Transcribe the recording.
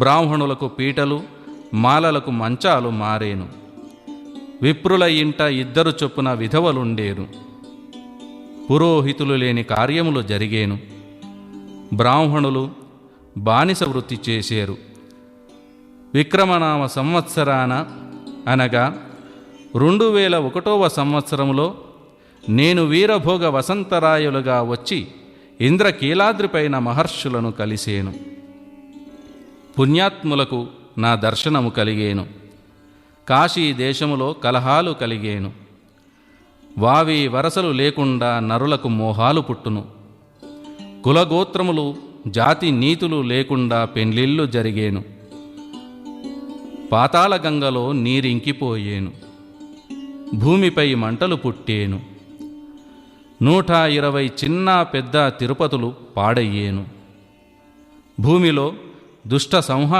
బ్రాహ్మణులకు పీటలు మాలలకు మంచాలు మారేను. విప్రుల ఇంట ఇద్దరు చొప్పున విధవలుండేను పురోహితులు లేని కార్యములు జరిగేను. బ్రాహ్మణులు బానిస వృత్తి చేసేరు. విక్రమనామ సంవత్సరాన అనగా రెండు వేల ఒకటవ సంవత్సరంలో నేను వీరభోగ వసంతరాయులుగా వచ్చి ఇంద్రకీలాద్రిపైన మహర్షులను కలిసేను. పుణ్యాత్ములకు నా దర్శనము కలిగేను. కాశీ దేశములో కలహాలు కలిగేను. వావి వరసలు లేకుండా నరులకు మోహాలు పుట్టును. కులగోత్రములు జాతి నీతులు లేకుండా పెండ్లిళ్ళు జరిగేను. పాతాళగంగలో నీరింకిపోయేను. భూమిపై మంటలు పుట్టేను. నూట ఇరవై చిన్న పెద్ద తిరుపతులు పాడయ్యేను. భూమిలో ದುಷ್ಟ ಸಂಹಾರ